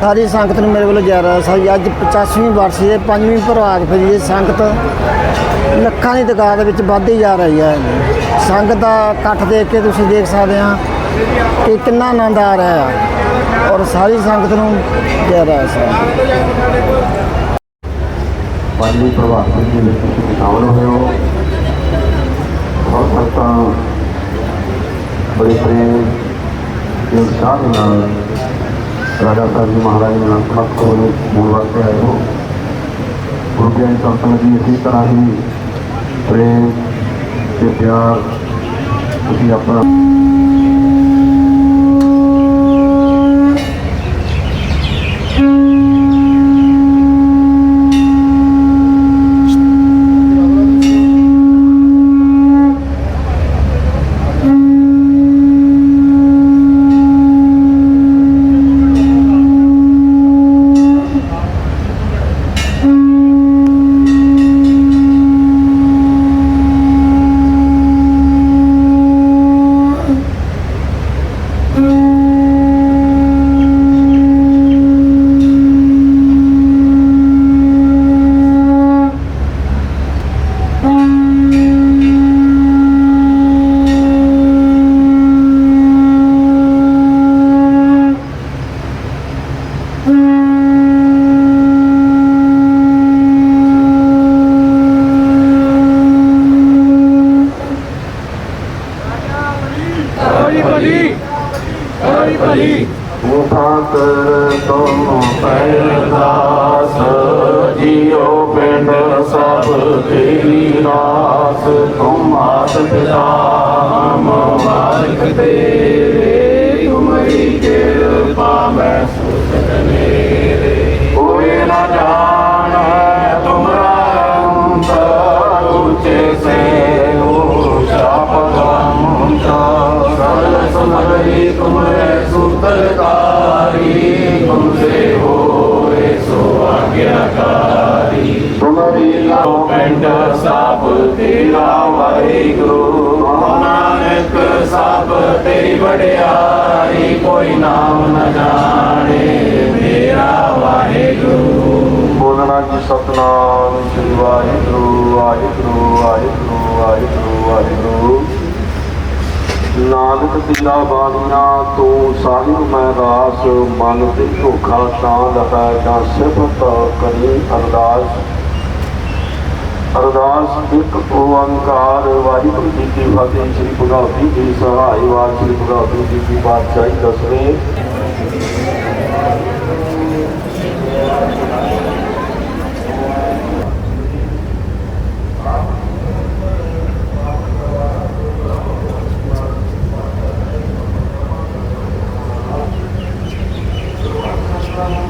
ਸਾਰੀ ਸੰਗਤ ਨੂੰ ਮੇਰੇ ਵੱਲੋਂ ਜੈ ਰਾਜ ਸਾਹਿਬ ਜੀ। ਅੱਜ 85ਵੀਂ ਵਰਸੀ ਦੇ ਪੰਜਵੀਂ ਪ੍ਰਭਾਤ ਫੇਰੀ ਦੀ ਸੰਗਤ ਲੱਖਾਂ ਦੀ ਤਾਦਾਦ ਵਿੱਚ ਵੱਧਦੀ ਜਾ ਰਹੀ ਹੈ। ਸੰਗਤ ਦਾ ਇਕੱਠ ਦੇਖ ਕੇ ਤੁਸੀਂ ਦੇਖ ਸਕਦੇ ਆ ਕਿ ਕਿੰਨਾ ਆਨੰਦ ਆ ਰਿਹਾ ਹੈ ਔਰ ਸਾਰੀ ਸੰਗਤ ਨੂੰ ਜੈ ਰਾਜ ਸਾਹਿਬ। ਪੰਜਵੀਂ ਪ੍ਰਭਾਤ ਦੇ ਵਿੱਚ ਤੁਸੀਂ ਸ਼ਾਮਲ ਹੋਏ ਹੋ। ਬਹੁਤ ਸੰਗਤਾਂ ਬੜੇ ਪ੍ਰੇਮ ਤੇ ਉਤਸ਼ਾਹ ਦੇ ਨਾਲ ਰਾਜਾ ਸਾਹਿਬ ਜੀ ਮਹਾਰਾਜ ਨੇ ਨਾਲ ਖਾਸ ਕੋਲ ਮੂਲ ਵਾਸਤੇ ਆਏ ਹੋ ਗੁਰੂ ਪਿਆਰੀ ਸੰਗਤ ਜੀ ਇਸੇ ਤਰ੍ਹਾਂ ਹੀ ਪ੍ਰੇਮ ਤੇ ਪਿਆਰ ਤੁਸੀਂ ਆਪਣਾ ਤੇਰੀ ਰਾਸ ਤੁਮ ਆਸ ਪਿਤਾ ਹਮ ਤੇਰੇ ਤੁਮਰੀ ਕਿਰਪਾ ਮੈਂ ਸੁਖ ਕੋਈ ਨਾ ਜਾਣੈ ਤੁਮਰਾ ਅੰਤ ਉੱਚੇ ਸੇ ਊਸ਼ਾ ਭਗਵੰਤ ਸਰਲ ਸਮਰੀ ਤੁਮਰੇ ਸੁਤਰਕਾਰੀ ਤੁਮਸੇ ਹੋਏ ਸੋ ਆਗਿਆਕਾਰੀ ਤੁਮਰੀ ਲਾਓ ਪਿੰਡ ਸਭ ਤੇਰਾ ਵਾਹਿਗੁਰੂ ਨਾਨਕ ਸਭ ਤੇਰੀ ਵਡਿਆਈ ਕੋਈ ਨਾਮ ਨ ਜਾਣੇ ਮੇਰਾ ਵਾਹਿਗੁਰੂ ਬੋਲਣਾ ਜੀ ਸਤਨਾਮ ਸ੍ਰੀ ਵਾਹਿਗੁਰੂ ਵਾਹਿਗੁਰੂ ਵਾਹਿਗੁਰੂ ਵਾਹਿਗੁਰੂ ਵਾਹਿਗੁਰੂ ਨਾਨਕ ਤੇਰਾ ਬਾਣੀਆ ਤੂੰ ਸਾਹਿਬ ਮੈਂ ਰਾਸ ਮਨ ਤੇ ਧੋਖਾ ਤਾਂ ਲਗਾ ਜਾਂ ਸਿਫਤ ਕਰੀ ਅਰਦਾਸ ਅਰਦਾਸ ਇੱਕ ਓੰਕਾਰ ਵਾਹਿਗੁਰੂ ਜੀ ਕੀ ਫਤਿਹ, ਸ੍ਰੀ ਭਗਵਤੀ ਜੀ ਸਹਾਈ ਵਾਰ ਸ੍ਰੀ ਭਗਵਤੀ ਜੀ ਕੀ ਬਾਦਸ਼ਾਹੀ ਦਸਵੇਂ ਧਰਤੀ ਨੂੰ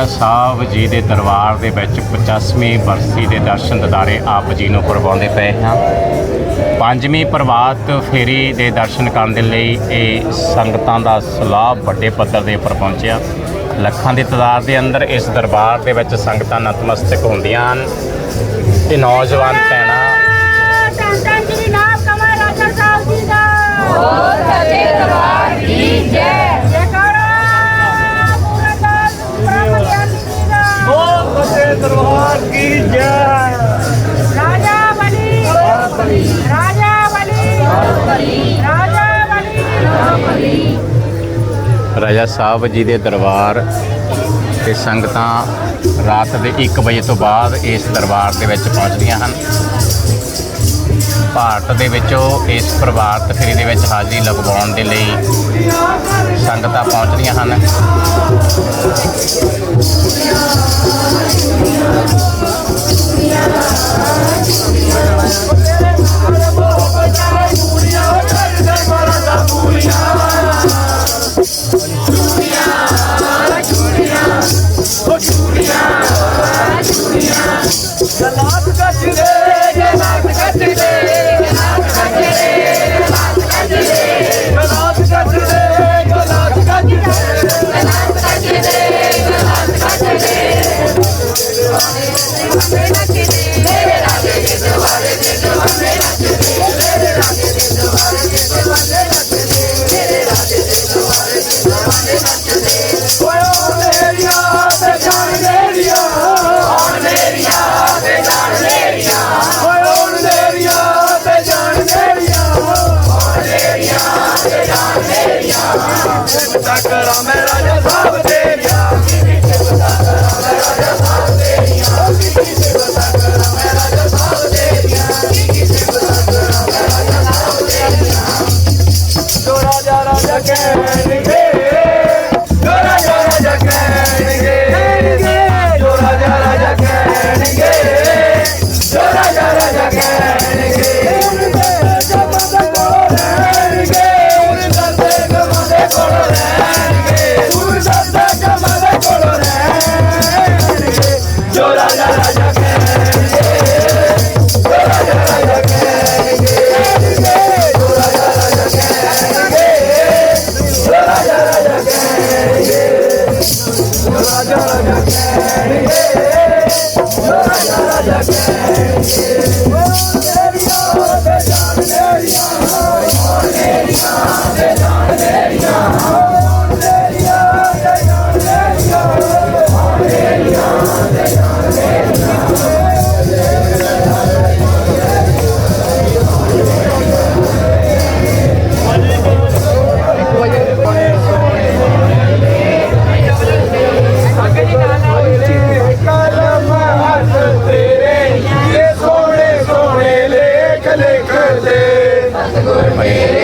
ਰਾਜਾ ਸਾਹਿਬ ਜੀ ਦੇ ਦਰਬਾਰ ਦੇ ਵਿੱਚ 85ਵੀਂ ਬਰਸੀ ਦੇ ਦਰਸ਼ਨ ਦਿਦਾਰੇ ਆਪ ਜੀ ਨੂੰ ਕਰਵਾਉਂਦੇ ਪਏ ਹਾਂ। ਪੰਜਵੀਂ ਪ੍ਰਭਾਤ ਫੇਰੀ ਦੇ ਦਰਸ਼ਨ ਕਰਨ ਦੇ ਲਈ ਇਹ ਸੰਗਤਾਂ ਦਾ ਸਲਾਹ ਵੱਡੇ ਪੱਧਰ ਦੇ ਉੱਪਰ ਪਹੁੰਚਿਆ। ਲੱਖਾਂ ਦੀ ਤਾਦਾਦ ਦੇ ਅੰਦਰ ਇਸ ਦਰਬਾਰ ਦੇ ਵਿੱਚ ਸੰਗਤਾਂ ਨਤਮਸਤਕ ਹੁੰਦੀਆਂ ਹਨ। ਤੇ ਨੌਜਵਾਨ ਭੈਣਾਂ ਧੰਨ ਧੰਨ ਸ਼੍ਰੀ ਨਾਮ ਕਮਲ ਰਾਜਾ ਸਾਹਿਬ ਜੀ ਦਾ। ਰਾਜਾ ਸਾਹਿਬ ਜੀ ਦੇ ਦਰਬਾਰ ਤੇ ਸੰਗਤਾਂ ਰਾਤ ਦੇ 1 ਵਜੇ ਤੋਂ ਬਾਅਦ ਇਸ ਦਰਬਾਰ ਦੇ ਵਿੱਚ ਪਹੁੰਚਦੀਆਂ ਹਨ। ਭਾਰਤ ਦੇ ਵਿੱਚੋਂ ਇਸ ਪ੍ਰਭਾਤ ਫੇਰੀ ਦੇ ਵਿੱਚ ਹਾਜ਼ਰੀ ਲਗਵਾਉਣ ਦੇ ਲਈ ਸੰਗਤਾਂ ਪਹੁੰਚਦੀਆਂ ਹਨ। ਮੇਰੇ Amen.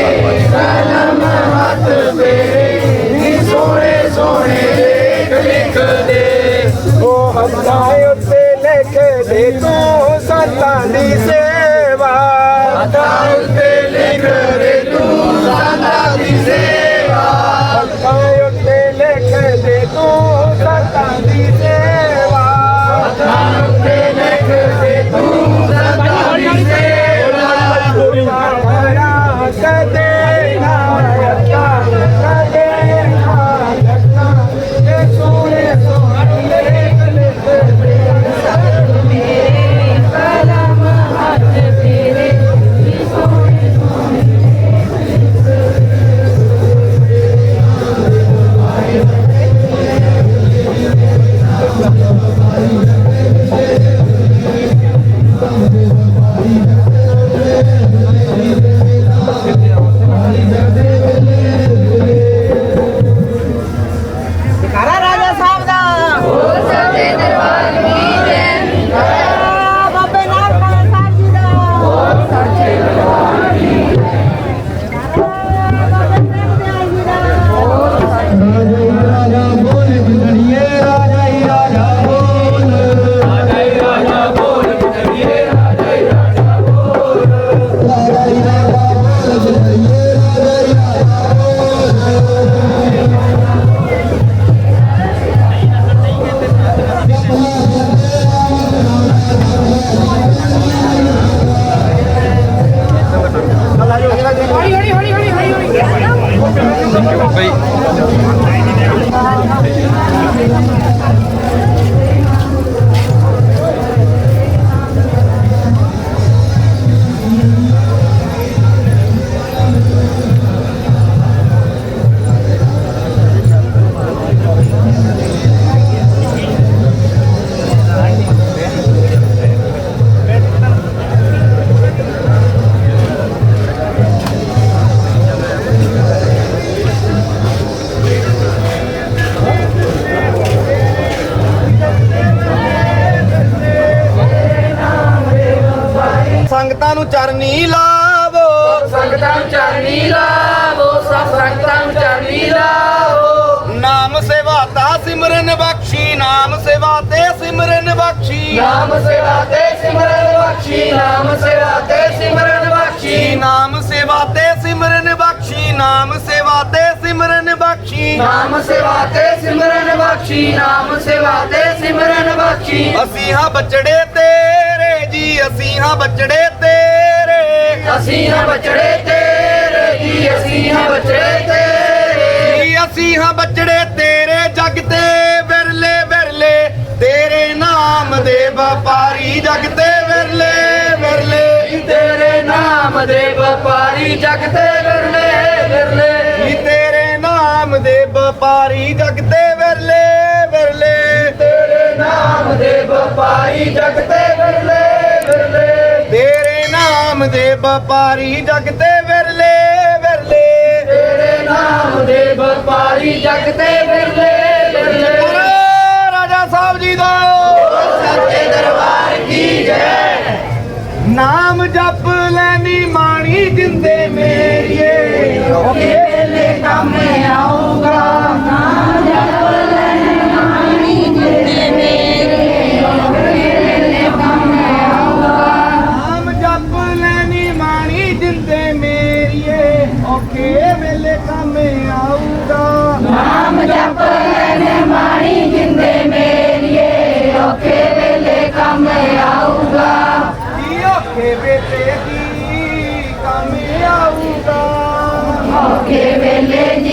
ਬਖਸ਼ੀ ਨਾਮ ਸੇਵਾ ਤੇ ਸਿਮਰਨ ਬਖਸ਼ੀ ਨਾਮ ਸੇਵਾ ਤੇ ਸਿਮਰਨ ਬਖਸ਼ੀ ਨਾਮ ਸੇਵਾ ਤੇ ਸਿਮਰਨ ਬਖਸ਼ੀ ਨਾਮ ਸੇਵਾ ਤੇ ਸਿਮਰਨ ਬਖਸ਼ੀ ਨਾਮ ਸੇਵਾ ਤੇ ਸਿਮਰਨ ਬਖਸ਼ੀ ਨਾਮ ਸੇਵਾ ਤੇ ਸਿਮਰਨ ਬਖਸ਼ੀ ਨਾਮ ਸੇਵਾ ਤੇ ਸਿਮਰਨ ਬਖਸ਼ੀ ਅਸੀਂ ਹਾਂ ਬਚੜੇ ਤੇਰੇ ਜੀ ਅਸੀਂ ਹਾਂ ਬਚੜੇ ਤੇਰੇ ਅਸੀਂ ਹਾਂ ਬਚੜੇ ਤੇਰੇ ਜੀ ਅਸੀਂ ਹਾਂ ਬਚੜੇ ਤੇਰੇ ਜੀ ਅਸੀਂ ਹਾਂ ਬਚੜੇ ਤੇਰੇ ਜਗ ਤੇ ਦੇ ਵਪਾਰੀ ਜਗਤੇ ਤੇ ਵਿਰਲੇ ਵਿਰਲੇ ਤੇਰੇ ਨਾਮ ਦੇ ਵਪਾਰੀ ਜਗ ਵਿਰਲੇ ਵਿਰਲੇ ਜੀ ਤੇਰੇ ਨਾਮ ਦੇ ਵਪਾਰੀ ਜਗ ਵਿਰਲੇ ਵਿਰਲੇ ਤੇਰੇ ਨਾਮ ਦੇ ਵਪਾਰੀ ਜਗਤੇ ਵਿਰਲੇ ਵਿਰਲੇ ਤੇਰੇ ਨਾਮ ਦੇ ਵਪਾਰੀ ਜਗਤੇ ਵਿਰਲੇ ਵਿਰਲੇ ਤੇਰੇ ਨਾਮ ਦੇ ਵਪਾਰੀ ਜਗਤੇ ਵਿਰਲੇ ਵਿਰਲੇ ਰਾਜਾ ਸਾਹਿਬ ਜੀ ਦਾ ਦਰਬਾਰ ਕੀ ਜੈ? ਨਾਮ ਜਪ ਲੈਣੀ ਮਾਣੀ ਜਿੰਦੇ ਮੇਰੀਏ। ਵੇਲੇ ਕੰਮ ਆਊਗਾ। ਨਾਮ ਔਖੇ ਵੇਲੇ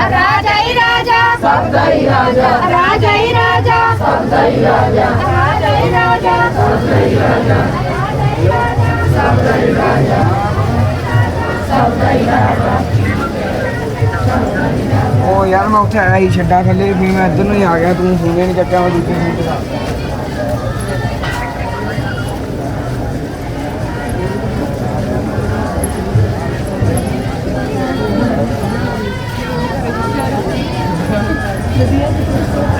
ਰਾਜਾ ਰਾਜਾ ਹੀ ਰਾਜਾ। ਸਬਦਾ ਹੀ ਰਾਜਾ ਰਾਜਾ ਹੀ ਰਾਜਾ। ਸਬਦਾ ਹੀ ਰਾਜਾ ਰਾਜਾ ਹੀ ਰਾਜਾ। ਸਬਦਾ ਹੀ ਰਾਜਾ। ਸਬਦਾ ਹੀ ਰਾਜਾ। ਸਬਦਾ ਹੀ ਰਾਜਾ। ਉਹ ਯਾਰ ਮੈਂ ਉੱਥੇ ਆਇਆ ਸੀ ਛੱਡਾ ਥੱਲੇ ਵੀ ਮੈਂ ਇੱਧਰ ਨੂੰ ਹੀ ਆ ਗਿਆ ਤੂੰ ਫੋਨੇ ਨਹੀਂ ਚੱਕਿਆ ਮੈਂ ਦੂਜੀ ਫੋਨ ਤੇ ਇਹ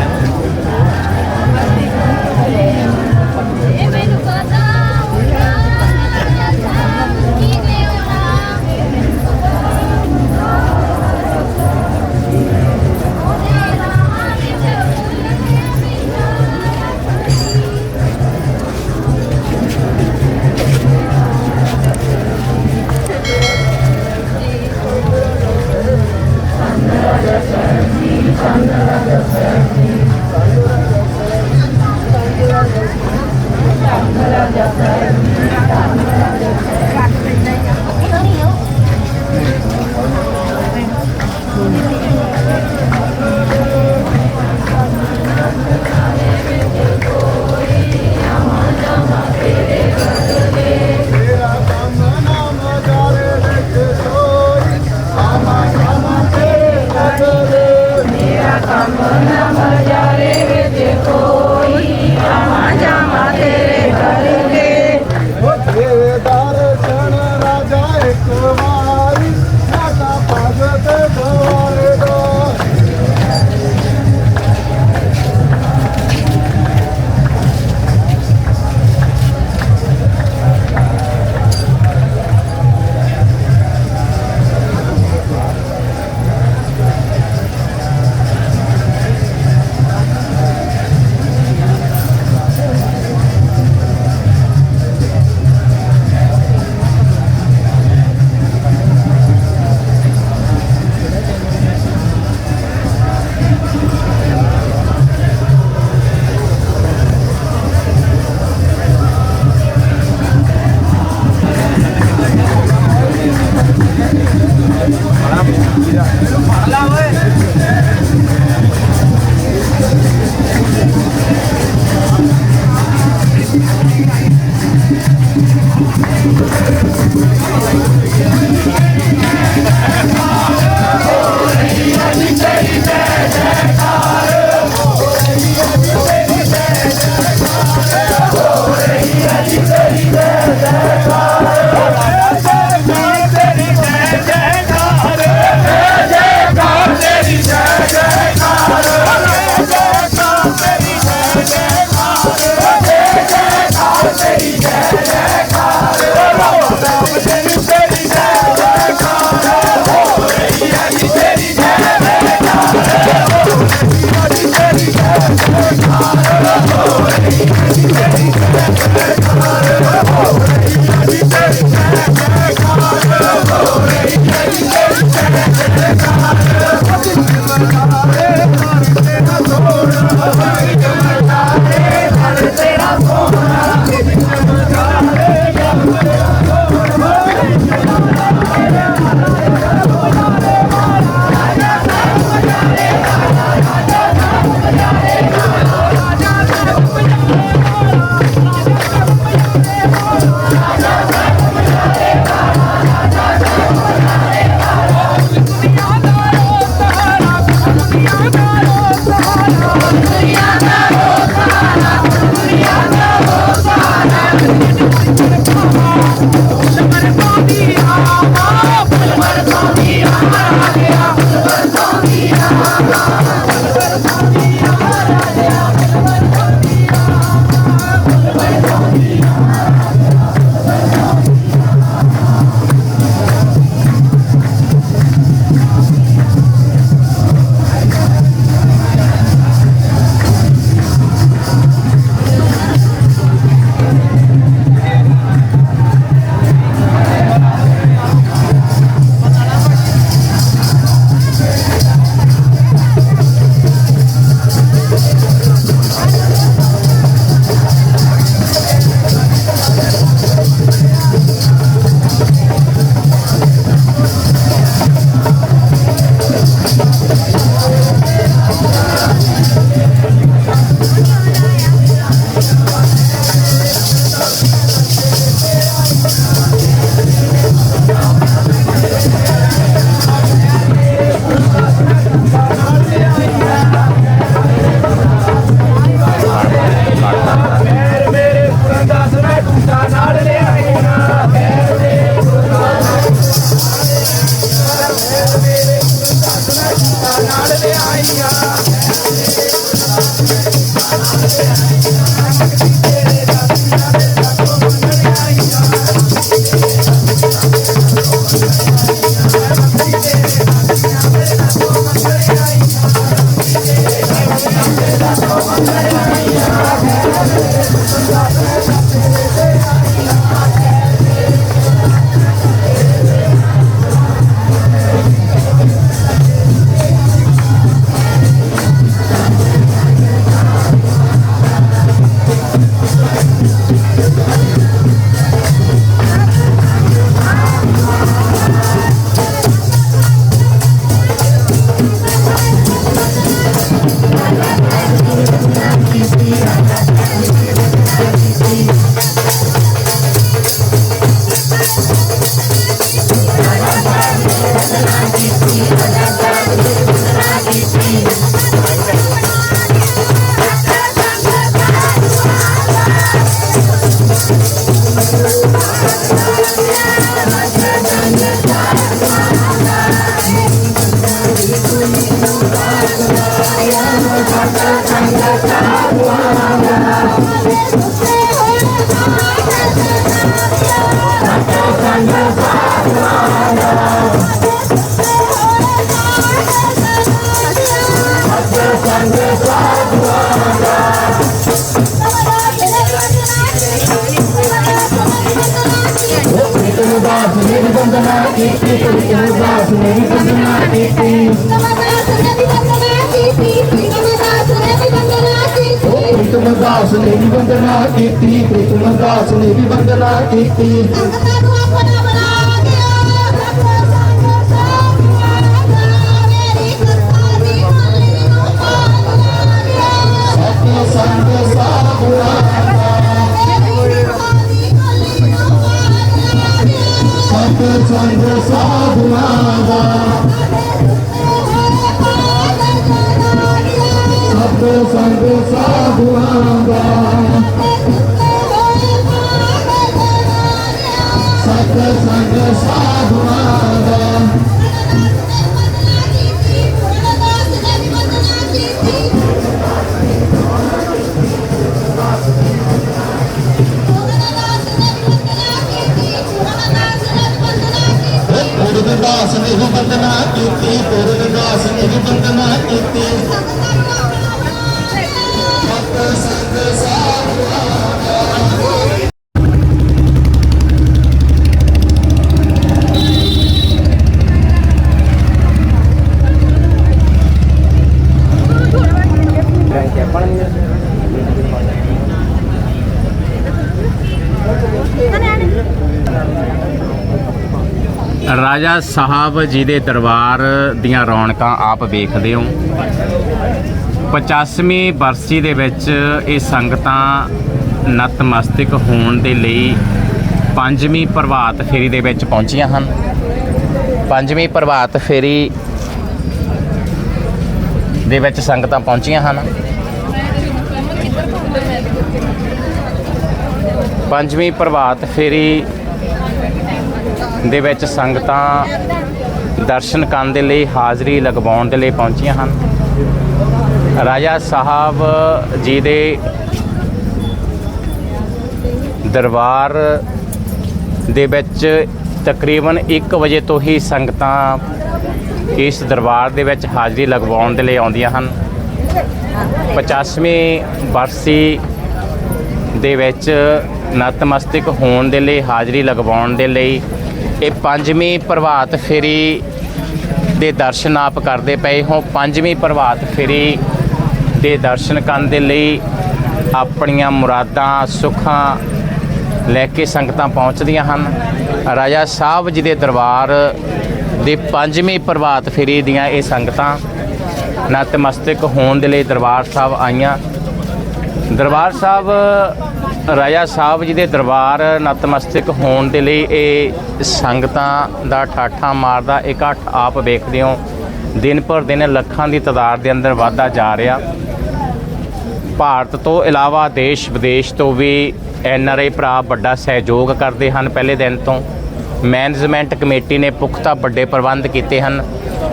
ਦਾਸ ਨੇ ਵੰਦਨਾ ਕੀਤੀ ਸੰਗ ਸਾਧੂਆਂ ਸਤ ਸੰਗ ਸਾਧੂਆਂ ਦਾ ਸਤ ਸੰਗ ਸਾਧੂਆਂ ਦਾ ਦਾਸ ਨੇ ਵੀ ਵੰਦਨਾ ਕੀਤੀ ਗੁਰੂ ਦਾਸ ਨੇ ਵੀ ਵੰਦਨਾ ਕੀਤੀ ਰਾਜਾ ਸਾਹਿਬ ਜੀ ਦੇ ਦਰਬਾਰ ਦੀਆਂ ਰੌਣਕਾਂ ਆਪ ਵੇਖਦੇ ਹੋ। 85ਵੀਂ ਬਰਸੀ ਦੇ ਵਿੱਚ ਇਹ ਸੰਗਤਾਂ ਨਤਮਸਤਕ ਹੋਣ ਦੇ ਲਈ ਪੰਜਵੀਂ ਪ੍ਰਭਾਤ ਫੇਰੀ ਦੇ ਵਿੱਚ ਪਹੁੰਚੀਆਂ ਹਨ। ਪੰਜਵੀਂ ਪ੍ਰਭਾਤ ਫੇਰੀ ਦੇ ਵਿੱਚ ਸੰਗਤਾਂ ਪਹੁੰਚੀਆਂ ਹਨ। ਪੰਜਵੀਂ ਪ੍ਰਭਾਤ ਫੇਰੀ ਦੇ ਵਿੱਚ ਸੰਗਤਾਂ ਦਰਸ਼ਨ ਕਰਨ ਦੇ ਲਈ ਹਾਜ਼ਰੀ ਲਗਵਾਉਣ ਦੇ ਲਈ ਪਹੁੰਚੀਆਂ ਹਨ। ਰਾਜਾ ਸਾਹਿਬ ਜੀ ਦੇ ਦਰਬਾਰ ਦੇ ਵਿੱਚ ਤਕਰੀਬਨ 1 ਵਜੇ ਤੋਂ ਹੀ ਸੰਗਤਾਂ ਇਸ ਦਰਬਾਰ ਦੇ ਵਿੱਚ ਹਾਜ਼ਰੀ ਲਗਵਾਉਣ ਦੇ ਲਈ ਆਉਂਦੀਆਂ ਹਨ। 50ਵੀਂ ਬਰਸੀ ਦੇ ਵਿੱਚ ਨਤਮਸਤਕ ਹੋਣ ਦੇ ਲਈ ਹਾਜ਼ਰੀ ਲਗਵਾਉਣ ਦੇ ਲਈ ਇਹ ਪੰਜਵੀਂ ਪ੍ਰਭਾਤ ਫੇਰੀ ਦੇ ਦਰਸ਼ਨ ਆਪ ਕਰਦੇ ਪਏ ਹੋ। ਪੰਜਵੀਂ ਪ੍ਰਭਾਤ ਫੇਰੀ ਦੇ ਦਰਸ਼ਨ ਕਰਨ ਦੇ ਲਈ ਆਪਣੀਆਂ ਮੁਰਾਦਾਂ, ਸੁੱਖਾਂ ਲੈ ਕੇ ਸੰਗਤਾਂ ਪਹੁੰਚਦੀਆਂ ਹਨ। ਰਾਜਾ ਸਾਹਿਬ ਜੀ ਦੇ ਦਰਬਾਰ ਦੇ ਪੰਜਵੀਂ ਪ੍ਰਭਾਤ ਫੇਰੀ ਦੀਆਂ ਇਹ ਸੰਗਤਾਂ ਨਤਮਸਤਕ ਹੋਣ ਦੇ ਲਈ ਦਰਬਾਰ ਸਾਹਿਬ ਆਈਆਂ। ਦਰਬਾਰ ਸਾਹਿਬ ਰਾਜਾ ਸਾਹਿਬ ਜੀ ਦੇ ਦਰਬਾਰ ਨਤਮਸਤਕ ਹੋਣ ਦੇ ਲਈ ਇਹ ਸੰਗਤਾਂ ਦਾ ਠਾਠਾ ਮਾਰਦਾ ਇਕੱਠ ਆਪ ਵੇਖਦੇ ਹੋ। ਦਿਨ ਪਰ ਦਿਨ ਲੱਖਾਂ ਦੀ ਤਾਦਾਦ ਦੇ ਅੰਦਰ ਵਾਧਾ ਜਾ ਰਿਹਾ। ਭਾਰਤ ਤੋਂ ਇਲਾਵਾ ਦੇਸ਼ ਵਿਦੇਸ਼ ਤੋਂ ਵੀ ਐਨ ਆਰ ਆਈ ਭਰਾ ਵੱਡਾ ਸਹਿਯੋਗ ਕਰਦੇ ਹਨ ਪਹਿਲੇ ਦਿਨ ਤੋਂ। ਮੈਨੇਜਮੈਂਟ ਕਮੇਟੀ ਨੇ ਪੁਖਤਾ ਵੱਡੇ ਪ੍ਰਬੰਧ ਕੀਤੇ ਹਨ।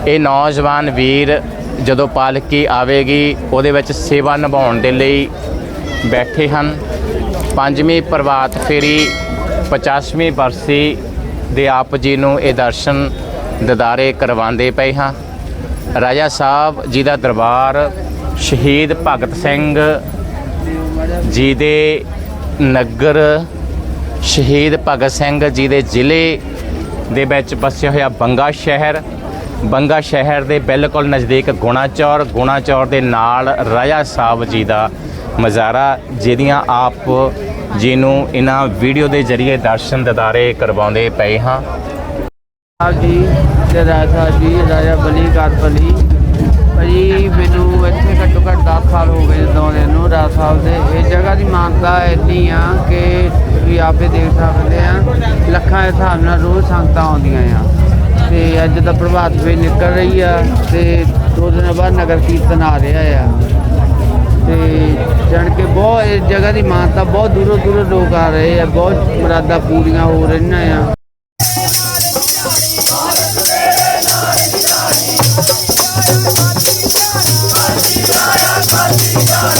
ਇਹ ਨੌਜਵਾਨ ਵੀਰ ਜਦੋਂ ਪਾਲਕੀ ਆਵੇਗੀ, ਉਹਦੇ ਵਿੱਚ ਸੇਵਾ ਨਿਭਾਉਣ ਦੇ ਲਈ ਬੈਠੇ ਹਨ। ਪੰਜਵੀਂ ਪ੍ਰਭਾਤ ਫੇਰੀ 50ਵੀਂ ਬਰਸੀ ਦੇ ਆਪ ਜੀ ਨੂੰ ਇਹ ਦਰਸ਼ਨ ਦਿਦਾਰੇ ਕਰਵਾਉਂਦੇ ਪਏ ਹਾਂ। ਰਾਜਾ ਸਾਹਿਬ ਜੀ ਦਾ ਦਰਬਾਰ ਸ਼ਹੀਦ ਭਗਤ ਸਿੰਘ ਜੀ ਦੇ ਨਗਰ, ਸ਼ਹੀਦ ਭਗਤ ਸਿੰਘ ਜੀ ਦੇ ਜ਼ਿਲ੍ਹੇ ਦੇ ਵਿੱਚ ਵਸਿਆ ਹੋਇਆ ਬੰਗਾ ਸ਼ਹਿਰ। ਬੰਗਾ ਸ਼ਹਿਰ ਦੇ ਬਿਲਕੁਲ ਨਜ਼ਦੀਕ ਗੁਣਾਚੌਰ ਗੁਣਾਚੌਰ ਦੇ ਨਾਲ ਰਾਜਾ ਸਾਹਿਬ ਜੀ ਦਾ ਮਜ਼ਾਰਾ, ਜਿਹਦੀਆਂ ਆਪ ਜਿਹਨੂੰ ਇਹਨਾਂ ਵੀਡੀਓ ਦੇ ਜ਼ਰੀਏ ਦਰਸ਼ਨ ਦਿਦਾਰੇ ਕਰਵਾਉਂਦੇ ਪਏ ਹਾਂ। ਸਾਹਿਬ ਜੀ ਤੇ ਰਾਜਾ ਸਾਹਿਬ ਜੀ, ਰਾਜਾ ਬਲੀ ਕਾਰਪਲੀ ਭਾਜੀ, ਮੈਨੂੰ ਇੱਥੇ ਘੱਟੋ ਘੱਟ 10 ਸਾਲ ਹੋ ਗਏ ਜਦੋਂ ਆਉਂਦੇ ਨੂੰ ਰਾਜਾ ਸਾਹਿਬ ਦੇ। ਇਹ ਜਗ੍ਹਾ ਦੀ ਮਾਨਤਾ ਇੰਨੀ ਆ ਕਿ ਤੁਸੀਂ ਆਪੇ ਦੇਖ ਸਕਦੇ ਆ, ਲੱਖਾਂ ਦੇ ਹਿਸਾਬ ਨਾਲ ਰੋਜ਼ ਸੰਗਤਾਂ ਆਉਂਦੀਆਂ ਆ। ਤੇ ਅੱਜ ਦਾ ਪ੍ਰਭਾਤ ਫੇਰ ਨਿਕਲ ਰਹੀ ਆ ਤੇ ਦੋ ਦਿਨਾਂ ਬਾਅਦ ਨਗਰ ਕੀਰਤਨ ਆ ਰਿਹਾ ਆ। ਤੇ ਜਾਣ ਕੇ ਬਹੁਤ ਇਸ ਜਗ੍ਹਾ ਦੀ ਮਾਨਤਾ ਬਹੁਤ ਦੂਰੋਂ ਦੂਰੋਂ ਲੋਕ ਆ ਰਹੇ ਆ, ਬਹੁਤ ਮੁਰਾਦਾਂ ਪੂਰੀਆਂ ਹੋ ਰਹੀਆਂ ਆ। Thank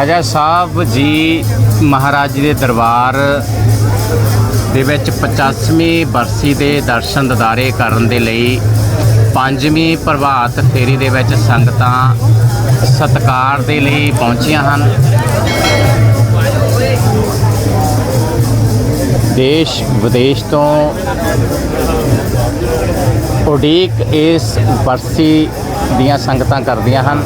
ਰਾਜਾ ਸਾਹਿਬ ਜੀ ਮਹਾਰਾਜ ਜੀ ਦੇ ਦਰਬਾਰ ਦੇ ਵਿੱਚ 85ਵੀਂ ਬਰਸੀ ਦੇ ਦਰਸ਼ਨ ਦਿਦਾਰੇ ਕਰਨ ਦੇ ਲਈ ਪੰਜਵੀਂ ਪ੍ਰਭਾਤ ਫੇਰੀ ਦੇ ਵਿੱਚ ਸੰਗਤਾਂ ਸਤਕਾਰ ਦੇ ਲਈ ਪਹੁੰਚੀਆਂ ਹਨ। ਦੇਸ਼ ਵਿਦੇਸ਼ ਤੋਂ ਉਡੀਕ ਇਸ ਬਰਸੀ ਦੀਆਂ ਸੰਗਤਾਂ ਕਰਦੀਆਂ ਹਨ।